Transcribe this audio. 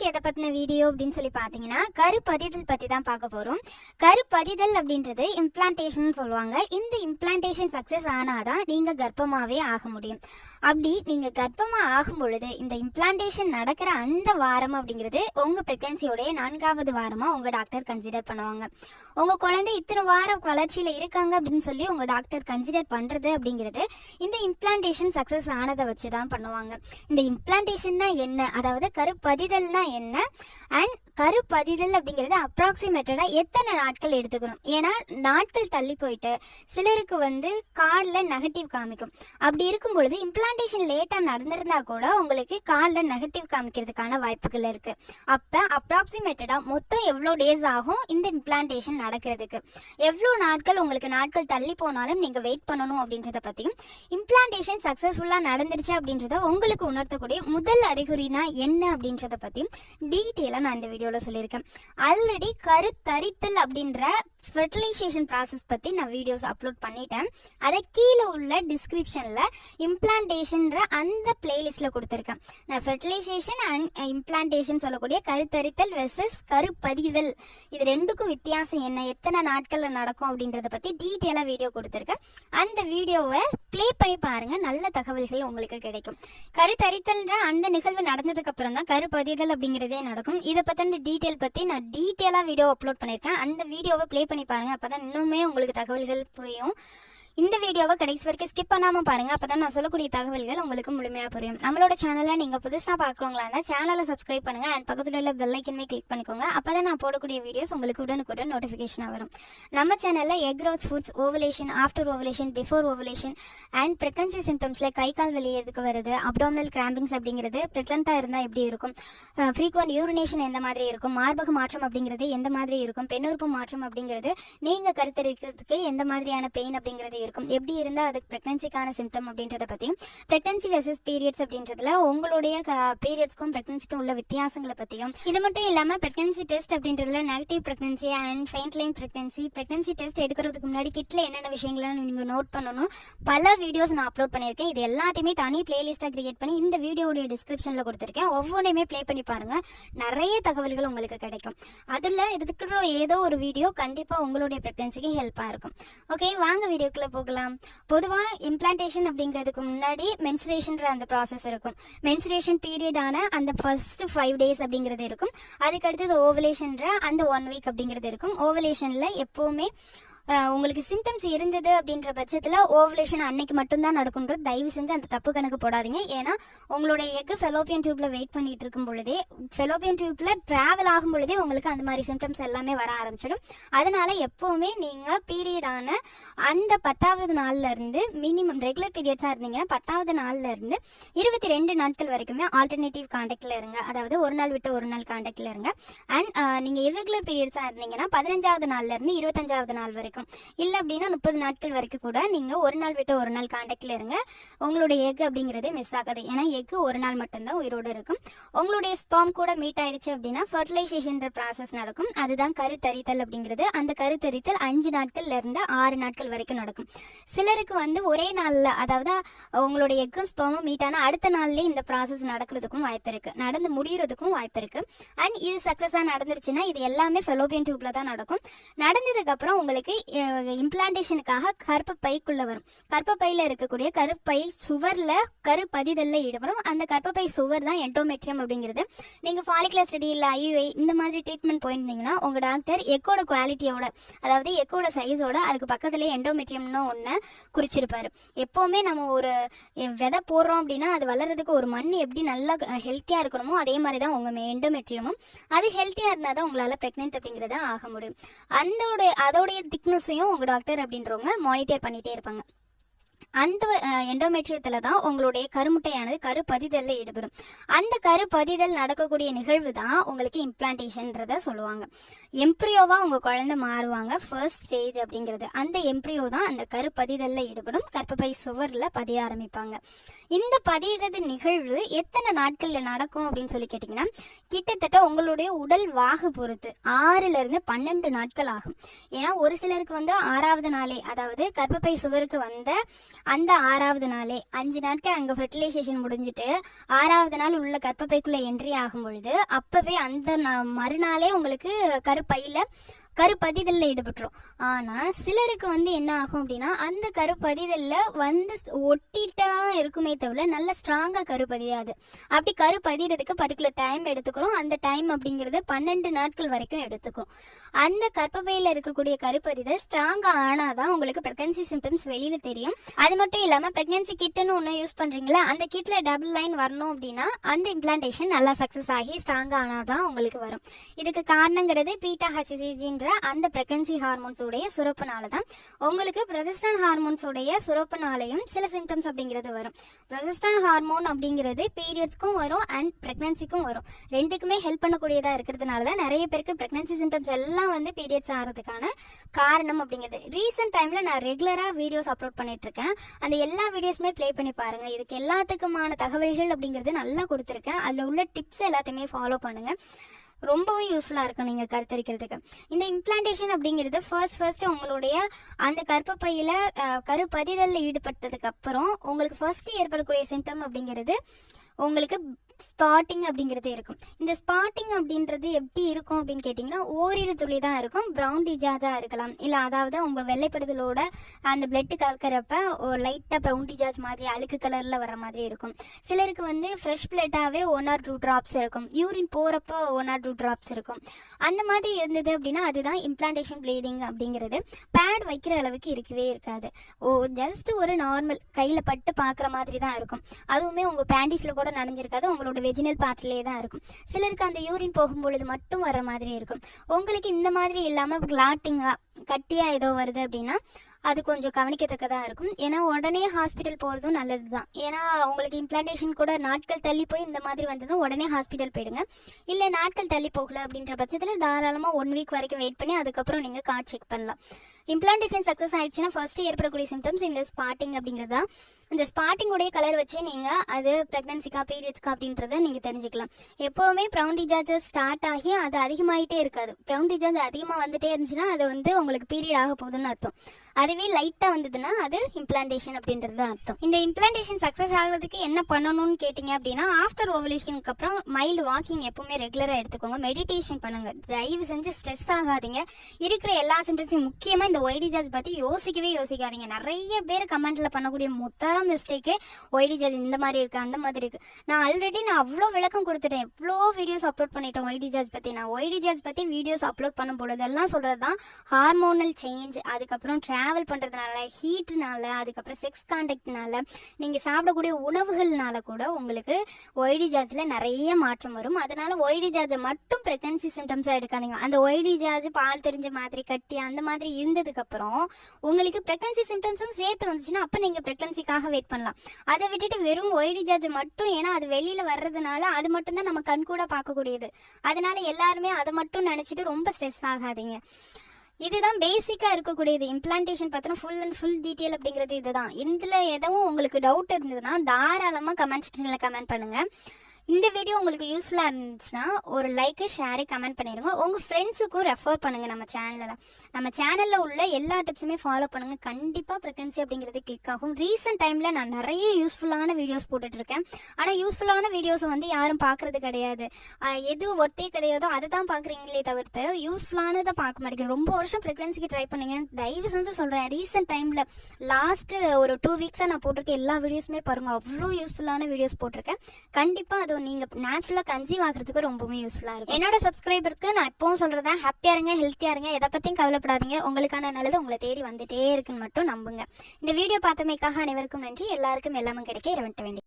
இன்னைக்கு எதை பத்தின வீடியோ அப்படின்னு சொல்லி பாத்தீங்கன்னா கருப்பதிதல் பத்தி தான் பார்க்க போறோம். கருப்பதிதல் அப்படின்றது இம்ப்ளான்டேஷன் சொல்லுவாங்க. இந்த இம்ப்ளான்டேஷன் சக்சஸ் ஆனாதான் நீங்க கர்ப்பமாவே ஆக முடியும். அப்படி நீங்க கர்ப்பமா ஆகும் பொழுது இந்த இம்ப்ளான்டேஷன் நடக்கிற அந்த வாரம் அப்படிங்கிறது உங்க பிரெக்னன்சியோடைய நான்காவது வாரமா உங்க டாக்டர் கன்சிடர் பண்ணுவாங்க. உங்க குழந்தை இத்தனை வாரம் வளர்ச்சியில இருக்காங்க அப்படின்னு சொல்லி உங்க டாக்டர் கன்சிடர் பண்றது அப்படிங்கிறது இந்த இம்ப்ளான்டேஷன் சக்சஸ் ஆனதை வச்சு தான் பண்ணுவாங்க. இந்த இம்ப்ளான்டேஷன்னா என்ன? அதாவது கருப்பதிதல்னா என்ன? அண்ட் கருப்பதிதல் அப்படிங்கிறது அப்ராக்சிமேட்டடாக எத்தனை நாட்கள் எடுத்துக்கணும்? ஏன்னா நாட்கள் தள்ளி போயிட்டு சிலருக்கு வந்து காலில் நெகட்டிவ் காமிக்கும். அப்படி இருக்கும் பொழுது இம்ப்ளான்டேஷன் லேட்டாக நடந்திருந்தா கூட உங்களுக்கு கார்டில் நெகட்டிவ் காமிக்கிறதுக்கான வாய்ப்புகள் இருக்கு. அப்போ அப்ராக்சிமேட்டடாக மொத்தம் எவ்வளோ டேஸ் ஆகும் இந்த இம்ப்ளான்டேஷன் நடக்கிறதுக்கு? எவ்வளோ நாட்கள் உங்களுக்கு நாட்கள் தள்ளி போனாலும் நீங்கள் வெயிட் பண்ணணும் அப்படின்றத பற்றியும் இம்ப்ளான்டேஷன் சக்ஸஸ்ஃபுல்லாக நடந்துருச்சு அப்படின்றத உங்களுக்கு உணர்த்தக்கூடிய முதல் அறிகுறினா என்ன அப்படின்றத பற்றியும் டீட்டெயிலாக நான் இந்த வீடியோவில் சொல்லியிருக்கேன். ஆல்ரெடி கருத்தரித்தல் அப்படின்ற ஃபெர்டிலைசேஷன் ப்ராசஸ் பற்றி நான் வீடியோஸ் அப்லோட் பண்ணிட்டேன். அதை கீழே உள்ள டிஸ்கிரிப்ஷனில் இம்ப்ளான்டேஷன்ற அந்த பிளேலிஸ்ட்டில் கொடுத்துருக்கேன். நான் ஃபெர்டிலைசேஷன் அண்ட் இம்ப்ளான்டேஷன் சொல்லக்கூடிய கருத்தரித்தல் வெர்சஸ் கருப்பதிதல். இது ரெண்டுக்கும் வித்தியாசம் என்ன? எத்தனை நாட்களில் நடக்கும் அப்படின்றத பற்றி டீட்டெயிலாக வீடியோ கொடுத்துருக்கேன். அந்த வீடியோவை ப்ளே பண்ணி பாருங்க. நல்ல தகவல்கள் உங்களுக்கு கிடைக்கும். கருத்தரித்தல்ன்ற அந்த நிகழ்வு நடந்ததுக்கு அப்புறம் தான் கருப்பதிதல் அப்படிங்கிறதே நடக்கும். இதை பற்றின டீட்டெயில் பற்றி நான் டீட்டெயிலாக வீடியோ அப்லோட் பண்ணியிருக்கேன். அந்த வீடியோவை ப்ளே பண்ணி பாருங்கள் அப்போ தான் இன்னுமே உங்களுக்கு தகவல்கள் புரியும். இந்த வீடியோவை கடைசி வரைக்கும் ஸ்கிப் பண்ணாமல் பாருங்க. அப்பதான் நான் சொல்லக்கூடிய தகவல்கள் உங்களுக்கு முழுமையாக புரியும். நம்மளோட சேனலை நீங்க புதுசா பாக்குறவங்களா இருந்தா சேனலை சப்ஸ்கிரைப் பண்ணுங்க. அண்ட் பக்கத்தில் உள்ள பெல் ஐக்கனுமே கிளிக் பண்ணிக்கோங்க. அப்பதான் நான் போடக்கூடிய வீடியோஸ் உங்களுக்கு உடனுக்குடன் நோட்டிஃபிகேஷனாக வரும். நம்ம சேனல்ல egg rose foods ovulation after ovulation before ovulation and pregnancy சிம்டம்ஸ்ல கை கால் வெளியே எதுக்கு வருது? அப்டாமினல் கிராம்பிங்ஸ் அப்படிங்கிறது பிரெக்னண்டா இருந்தா எப்படி இருக்கும்? ஃப்ரீக்வன்ட் யூரினேஷன் எந்த மாதிரி இருக்கும்? மார்பக மாற்றம் அப்படிங்கிறது எந்த மாதிரி இருக்கும்? பெண்ணுறுப்பு மாற்றம் அப்படிங்கிறது நீங்க கருத்தரிக்கிறதுக்கு எந்த மாதிரியான பெயின் அப்படிங்கிறது இருக்கும். எப்படி இருந்தா அதுக்கு ப்ரெக்னன்சிக்கான சிம்டம் அப்படின்றத பற்றியும் ப்ரெக்னன்சி வெர்சஸ் பீரியட்ஸ் அப்படின்றதுல உங்களுடைய பீரியட்ஸ்க்கும் ப்ரெக்னன்சிக்கும் உள்ள வித்தியாசங்களை பற்றியும் இது மட்டும் இல்லாமல் ப்ரெக்னன்சி டெஸ்ட் அப்படின்றதுல negative pregnancy and faint line pregnancy pregnancy test எடுக்கிறதுக்கு முன்னாடி கிட்ல என்னென்ன விஷயங்களை நீங்க நோட் பண்ணணும் பல வீடியோஸ் நான் அப்லோட் பண்ணியிருக்கேன். இது எல்லாத்தையுமே தனி பிளேலிஸ்ட்டாக கிரியேட் பண்ணி இந்த வீடியோடைய டிஸ்கிரிப்ஷனில் கொடுத்துருக்கேன். ஒவ்வொன்றையுமே ப்ளே பண்ணி பாருங்க. நிறைய தகவல்கள் உங்களுக்கு கிடைக்கும். அதுல இருக்கிற ஏதோ ஒரு வீடியோ கண்டிப்பா உங்களுடைய ப்ரெக்னன்சிக்கு ஹெல்ப்பா இருக்கும். ஓகே வாங்க வீடியோக்குள்ள போகலாம். பொதுவா இம்ப்ளான்டேஷன் அப்படிங்கிறதுக்கு முன்னாடி மென்சுரேஷன்ற அந்த ப்ராசஸ் இருக்கும். மென்சுரேஷன் பீரியடான அந்த ஃபர்ஸ்ட் ஃபைவ் டேஸ் அப்படிங்கிறது இருக்கும். அதுக்கு அடுத்தது ஓவலேஷன்ற அந்த ஒன் வீக் அப்படிங்கிறது இருக்கும். ஓவலேஷன்ல எப்பவுமே உங்களுக்கு சிம்டம்ஸ் இருந்தது அப்படின்ற பட்சத்தில் ஓவலேஷன் அன்னைக்கு மட்டும்தான் நடக்கும்ன்றது தயவு செஞ்சு அந்த தப்பு கணக்கு போடாதீங்க. ஏன்னா உங்களுடைய எக்கு ஃபெலோப்பியன் டியூப்ல வெயிட் பண்ணிட்டு இருக்கும் பொழுதே ஃபெலோப்பியன் டியூப்ல டிராவல் ஆகும் பொழுதே உங்களுக்கு அந்த மாதிரி சிம்டம்ஸ் எல்லாமே வர ஆரம்பிச்சிடும். அதனால எப்பவுமே நீங்க பீரியடான அந்த பத்தாவது நாள்ல இருந்து மினிமம் ரெகுலர் பீரியட்ஸா இருந்தீங்கன்னா பத்தாவது நாள்ல இருந்து இருபத்தி ரெண்டு நாட்கள் வரைக்குமே ஆல்டர்னேட்டிவ் காண்டாக்ட்ல இருங்க. அதாவது ஒரு நாள் விட்டு ஒரு நாள் காண்டாக்ட்ல இருங்க. அண்ட் நீங்க irregular பீரியட்ஸா இருந்தீங்கன்னா பதினஞ்சாவது நாள்ல இருந்து இருபத்தஞ்சாவது நாள் வரைக்கும் இல்லை அப்படின்னா முப்பது நாட்கள் வரைக்கும் கூட நீங்கள் ஒரு நாள் விட்டு ஒரு நாள் காண்டாக்ட்ல இருங்க. உங்களுடைய எக் அப்படிங்கிறது மிஸ் ஆகாது. ஏன்னா எக் ஒரு நாள் மட்டும்தான் உயிரோடு இருக்கும். உங்களுடைய ஸ்பாம் கூட மீட் ஆயிடுச்சு அப்படின்னா ஃபர்டிலைசேஷன்ற ப்ராசஸ் நடக்கும். அதுதான் கருத்தரித்தல் அப்படிங்கிறது. அந்த கருத்தரித்தல் அஞ்சு நாட்கள்ல இருந்து ஆறு நாட்கள் வரைக்கும் நடக்கும். சிலருக்கு வந்து ஒரே நாளில் அதாவது உங்களுடைய எக்கும் ஸ்பெர்மும் மீட் ஆனால் அடுத்த நாள்லேயே இந்த ப்ராசஸ் நடக்கிறதுக்கும் வாய்ப்பு இருக்கு. நடந்து முடிகிறதுக்கும் வாய்ப்பு இருக்கு. அண்ட் இது சக்ஸஸாக நடந்துருச்சுன்னா இது எல்லாமே ஃபெலோபியன் டியூப்ல தான் நடக்கும். நடந்ததுக்கு அப்புறம் உங்களுக்கு இம்ப்ளான்டேஷனுக்காக கர்ப்பப்பைக்குள்ள வரும். கர்ப்பப்பையில இருக்கக்கூடிய கருப்பை சுவர்ல கருப்பதிதல்ல ஈடுபடும் அந்த கர்ப்பப்பை சுவர் தான் என்டோமெட்ரியம் அப்படிங்கிறது. நீங்க ஃபாலிகுலர் ஸ்டடி இல்ல ஐயுஐ இந்த மாதிரி ட்ரீட்மெண்ட் போயிருந்தீங்கன்னா உங்க டாக்டர் எக்கோட குவாலிட்டியோட அதாவது எக்கோட சைஸோட அதுக்கு பக்கத்துலேயே எண்டோமெட்ரியம்னு ஒன்று குறிச்சிருப்பாரு. எப்போவுமே நம்ம ஒரு விதை போடுறோம் அப்படின்னா அது வளர்றதுக்கு ஒரு மண் எப்படி நல்லா ஹெல்த்தியாக இருக்கணுமோ அதே மாதிரி தான் உங்கள் எண்டோமெட்ரியமும் அது ஹெல்த்தியாக இருந்தால் தான் உங்களால் ப்ரெக்னென்ட் அப்படிங்கிறத ஆக முடியும். அந்த அதோடைய டாக்டர்ஸையும் உங்கள் டாக்டர் அப்படின்றவங்க மானிட்டர் பண்ணிகிட்டே இருப்பாங்க. அந்த எண்டோமெட்ரியத்தில் தான் உங்களுடைய கருமுட்டையானது கருப்பதிதல்ல ஈடுபடும். அந்த கருப்பதிதல் நடக்கக்கூடிய நிகழ்வு தான் உங்களுக்கு இம்ப்ளான்டேஷன்றத சொல்லுவாங்க. எம்ப்ரியோவா உங்கள் குழந்தை மாறுவாங்க ஃபர்ஸ்ட் ஸ்டேஜ் அப்படிங்கிறது. அந்த எம்ப்ரியோ தான் அந்த கருப்பதிதல்ல ஈடுபடும் கர்ப்பப்பை சுவர்ல பதிய ஆரம்பிப்பாங்க. இந்த பதியறது நிகழ்வு எத்தனை நாட்கள்ல நடக்கும் அப்படின்னு சொல்லி கேட்டிங்கன்னா கிட்டத்தட்ட உங்களுடைய உடல் வாகு பொறுத்து ஆறுல இருந்து பன்னெண்டு நாட்கள் ஆகும். ஏன்னா ஒரு சிலருக்கு வந்து ஆறாவது நாளே அதாவது கர்ப்பப்பை சுவருக்கு வந்த அந்த ஆறாவது நாளே அஞ்சு நாட்கள் அங்கே ஃபெர்டிலைசேஷன் முடிஞ்சிட்டு ஆறாவது நாள் உள்ள கற்பப்பைக்குள்ளே என்ட்ரி ஆகும் பொழுது அப்போவே அந்த நா- மறுநாளே உங்களுக்கு கருப்பையில் கருப்பதிதலில் ஈடுபட்டுரும். ஆனால் சிலருக்கு வந்து என்ன ஆகும் அப்படின்னா அந்த கருப்பதிதலில் வந்து ஒட்டிட்டா இருக்குமே தவிர நல்ல ஸ்ட்ராங்காக கருப்பதியாது. அப்படி கருப்பதிகிறதுக்கு பர்டிகுலர் டைம் எடுத்துக்கிறோம். அந்த டைம் அப்படிங்கிறது பன்னெண்டு நாட்கள் வரைக்கும் எடுத்துக்கும். அந்த கர்ப்பப்பையில இருக்கக்கூடிய கருப்பதிதல் ஆனால் தான் உங்களுக்கு ப்ரெக்னன்சி சிம்டம்ஸ் வெளியில் தெரியும். அது மட்டும் இல்லாமல் ப்ரெக்னன்சி கிட்டுன்னு ஒன்று யூஸ் பண்ணுறீங்களா அந்த கிட்டில் டபுள் லைன் வரணும் அப்படின்னா அந்த இம்ப்ளான்டேஷன் நல்லா சக்ஸஸ் ஆகி ஸ்ட்ராங்காக ஆனால் தான் உங்களுக்கு வரும். இதுக்கு காரணங்கிறது பீட்டா ஹச்சிசிஜின்ற அந்த பிரெக்னன்சி ஹார்மோன்ஸ் உடைய சுரப்புனால தான் உங்களுக்கு ப்ரொஜெஸ்ட்ரான் ஹார்மோன்ஸ் உடைய சுரப்புனாலையும் சில சிம்டம்ஸ் அப்படிங்கிறது வரும். ப்ரொஜெஸ்ட்ரான் ஹார்மோன் அப்படிங்கிறது பீரியட்ஸ்க்கும் வரும் அண்ட் பிரெக்னன்சிக்கும் வரும். ரெண்டுக்குமே ஹெல்ப் பண்ணக்கூடியதாக இருக்கிறதுனால தான் நிறைய பேருக்கு பிரெக்னன்சி சிம்டம்ஸ் எல்லாம் வந்து பீரியட்ஸ் ஆகிறதுக்கான காரணம் அப்படிங்கிறது. ரீசெண்ட் டைமில் நான் ரெகுலராக வீடியோஸ் அப்லோட் பண்ணிட்டு இருக்கேன் அந்த எல்லா வீடியோஸுமே ப்ளே பண்ணி பாருங்க. இதுக்கு எல்லாத்துக்குமான தகவல்கள் அப்படிங்கிறது நல்லா கொடுத்துருக்கேன். அதில் உள்ள டிப்ஸ் எல்லாத்தையுமே ஃபாலோ பண்ணுங்கள் ரொம்பவே யூஸ்ஃபுல்லாக இருக்கும் நீங்கள் கருத்தரிக்கிறதுக்கு. இந்த இம்ப்ளான்டேஷன் அப்படிங்கிறது ஃபர்ஸ்ட் ஃபர்ஸ்ட் உங்களுடைய அந்த கருப்பப்பையில் கருப்பதிதலில் ஈடுபட்டதுக்கு அப்புறம் உங்களுக்கு ஃபர்ஸ்ட் ஏற்படக்கூடிய சிம்டம் அப்படிங்கிறது உங்களுக்கு ஸ்பாட்டிங் அப்படிங்கிறது இருக்கும். இந்த ஸ்பாட்டிங் அப்படின்றது எப்படி இருக்கும் அப்படின்னு கேட்டிங்கன்னா ஓரிரு துளி தான் இருக்கும். ப்ரௌன் டிஜாஜாக இருக்கலாம். இல்லை அதாவது உங்கள் வெள்ளைப்படுதலோட அந்த பிளட்டு கலக்கிறப்ப ஒரு லைட்டாக ப்ரௌன் டிஜாஜ் மாதிரி அழுக்கு கலரில் வர மாதிரி இருக்கும். சிலருக்கு வந்து ஃப்ரெஷ் பிளட்டாகவே ஒன் ஆர் டூ ட்ராப்ஸ் இருக்கும். யூரின் போகிறப்போ ஒன் ஆர் டூ ட்ராப்ஸ் இருக்கும். அந்த மாதிரி இருந்தது அப்படின்னா அதுதான் இம்ப்ளான்டேஷன் ப்ளீடிங் அப்படிங்கிறது. பேட் வைக்கிற அளவுக்கு இருக்கவே இருக்காது. ஓ ஜஸ்ட் ஒரு நார்மல் கையில் பட்டு பார்க்குற மாதிரி தான் இருக்கும். அதுவுமே உங்கள் பேண்டிஸில் கூட நனைஞ்சிருக்காது. உங்களோட வெஜினல் பார்ட்லேயே தான் இருக்கும். சிலருக்கு அந்த யூரின் போகும்பொழுது மட்டும் வர மாதிரி இருக்கும். உங்களுக்கு இந்த மாதிரி இல்லாமல் கிளாட்டிங்காக கட்டியாக ஏதோ வருது அப்படின்னா அது கொஞ்சம் கவனிக்கத்தக்கதாக இருக்கும். ஏன்னா உடனே ஹாஸ்பிட்டல் போகிறதும் நல்லது தான் ஏன்னா உங்களுக்கு இம்ப்ளான்டேஷன் கூட நாட்கள் தள்ளி போய் இந்த மாதிரி வந்ததும் உடனே ஹாஸ்பிட்டல் போயிடுங்க. இல்லை நாட்கள் தள்ளி போகல அப்படின்ற பட்சத்தில் தாராளமாக ஒன் வீக் வரைக்கும் வெயிட் பண்ணி அதுக்கப்புறம் நீங்கள் கார்ட் செக் பண்ணலாம். இம்ப்ளான்டேஷன் சக்ஸஸ் ஆயிடுச்சுன்னா ஃபர்ஸ்ட் ஏற்படக்கூடிய சிம்டம்ஸ் இந்த ஸ்பாட்டிங் அப்படிங்கிறது. தான் இந்த ஸ்பாட்டிங்குடைய கலர் வச்சே நீங்கள் அது ப்ரெக்னன்சிக்கா பீரியட்ஸ்க்கா அப்படின்றத நீங்கள் தெரிஞ்சுக்கலாம். எப்போவுமே ப்ரௌன் டிஜார்ஜஸ் ஸ்டார்ட் ஆகி அது அதிகமாயிட்டே இருக்காது. ப்ரௌன் டிஜார்ஜ் அதிகமாக வந்துட்டே இருந்துச்சுன்னா அது வந்து உங்களுக்கு பீரியட் ஆக போகுதுன்னு அர்த்தம். அதுவே லைட்டாக வந்ததுன்னா அது இம்ப்ளான்டேஷன் அப்படின்றது தான் அர்த்தம். இந்த இம்ப்ளான்டேஷன் சக்ஸஸ் ஆகிறதுக்கு என்ன பண்ணணும்னு கேட்டிங்க அப்படின்னா ஆஃப்டர் ஓவலேஷனுக்கு அப்புறம் மைல்டு வாக்கிங் எப்பவுமே ரெகுலராக எடுத்துக்கோங்க. மெடிடேஷன் பண்ணுங்க. தயவு செஞ்சு ஸ்ட்ரெஸ் ஆகாதீங்க. இருக்கிற எல்லா சிம்டம்ஸையும் முக்கியமாக இந்த ஒய்டி ஜார்ஜ் பற்றி யோசிக்கவே யோசிக்காதீங்க. நிறைய பேர் கமெண்ட்ல பண்ணக்கூடிய மொத்த மிஸ்டேக்கு ஒய்டி இந்த மாதிரி இருக்கு அந்த மாதிரி இருக்கு. நான் ஆல்ரெடி நான் அவ்வளோ விளக்கம் கொடுத்துட்டேன். எவ்வளோ வீடியோஸ் அப்லோட் பண்ணிட்டேன் ஒய்டி ஜார்ஜ் பற்றி நான் ஒய்டி ஜார்ஜ் பற்றி வீடியோஸ் அப்லோட் பண்ணும் பொழுதெல்லாம் சொல்கிறது தான் ஹார்மோனல் சேஞ்ச் அதுக்கப்புறம் ட்ராவல் பண்ணுறதுனால ஹீட்னால அதுக்கப்புறம் செக்ஸ் கான்டாக்ட்னால நீங்கள் சாப்பிடக்கூடிய உணவுகள்னால கூட உங்களுக்கு ஒய்டி ஜார்ஜில் நிறைய மாற்றம் வரும். அதனால ஒய்டி ஜார்ஜை மட்டும் ப்ரெக்னன்சி சிம்டம்ஸாக எடுக்காதீங்க. அந்த ஒய்டி ஜார்ஜ் பால் தெரிஞ்ச மாதிரி கட்டி அந்த மாதிரி இருந்ததுக்கப்புறம் உங்களுக்கு ப்ரெக்னன்சி சிம்டம்ஸும் சேர்த்து வந்துச்சுன்னா அப்போ நீங்கள் ப்ரெக்னன்சிக்காக வெயிட் பண்ணலாம். அதை விட்டுட்டு வெறும் ஒய்டி ஜார்ஜ் மட்டும் ஏன்னா அது வெளியில் வர்றதுனால அது மட்டும்தான் நம்ம கண் கூட பார்க்கக்கூடியது. அதனால எல்லாருமே அதை மட்டும் நினச்சிட்டு ரொம்ப ஸ்ட்ரெஸ் ஆகாதீங்க. இதுதான் பேசிக்காக இருக்கக்கூடியது. இம்ப்ளான்டேஷன் பார்த்தோன்னா ஃபுல் அண்ட் ஃபுல் டீட்டெயில் அப்படிங்கிறது இதுதான். இதில் எதுவும் உங்களுக்கு டவுட் இருந்ததுன்னா தாராளமாக கமெண்ட் செக்ஷனில் கமெண்ட் பண்ணுங்கள் இந்த வீடியோ உங்களுக்கு யூஸ்ஃபுல்லாக இருந்துச்சுன்னா ஒரு லைக்கு ஷேரு கமெண்ட் பண்ணிடுங்க உங்கள் ஃப்ரெண்ட்ஸுக்கும் ரெஃபர் பண்ணுங்கள் நம்ம சேனலில் நம்ம சேனலில் உள்ள எல்லா டிப்ஸுமே ஃபாலோ பண்ணுங்கள் கண்டிப்பாக ப்ரெக்னன்சி அப்படிங்கிறது கிளிக் ஆகும். ரீசெண்ட் டைமில் நான் நிறைய யூஸ்ஃபுல்லான வீடியோஸ் போட்டுட்ருக்கேன் ஆனால் யூஸ்ஃபுல்லான வீடியோஸை வந்து யாரும் பார்க்குறது கிடையாது. எது ஒர்த்தே கிடையாதோ அதை தான் பார்க்குறீங்களே தவிர்த்து யூஸ்ஃபுல்லானதை பார்க்க மாட்டேங்குது ரொம்ப வருஷம் ப்ரெக்னன்சிக்கு ட்ரை பண்ணுங்க. தயவு செஞ்சு சொல்கிறேன் ரீசெண்ட் டைமில் லாஸ்ட்டு ஒரு டூ வீக்ஸாக நான் போட்டிருக்க எல்லா வீடியோஸுமே பாருங்கள் அவ்வளோ யூஸ்ஃபுல்லான வீடியோஸ் போட்டிருக்கேன். கண்டிப்பாக அது நீங்கள் நேச்சுரலாக கன்சீவ் ஆகிறதுக்கு ரொம்பவே யூஸ்ஃபுல்லாக இருக்கும். என்னோட சப்ஸ்கிரைபருக்கு நான் எப்பவும் சொல்கிறதா ஹாப்பியாக இருங்க ஹெல்த்தியாக இருங்க எதை பற்றியும் கவலைப்படாதீங்க. உங்களுக்கான நல்லது உங்களை தேடி வந்துட்டே இருக்குன்னு மட்டும் நம்புங்க. இந்த வீடியோ பார்த்தமைக்காக அனைவருக்கும் நன்றி. எல்லாருக்கும் எல்லாமே கிடைக்க இரவட்ட வேண்டிய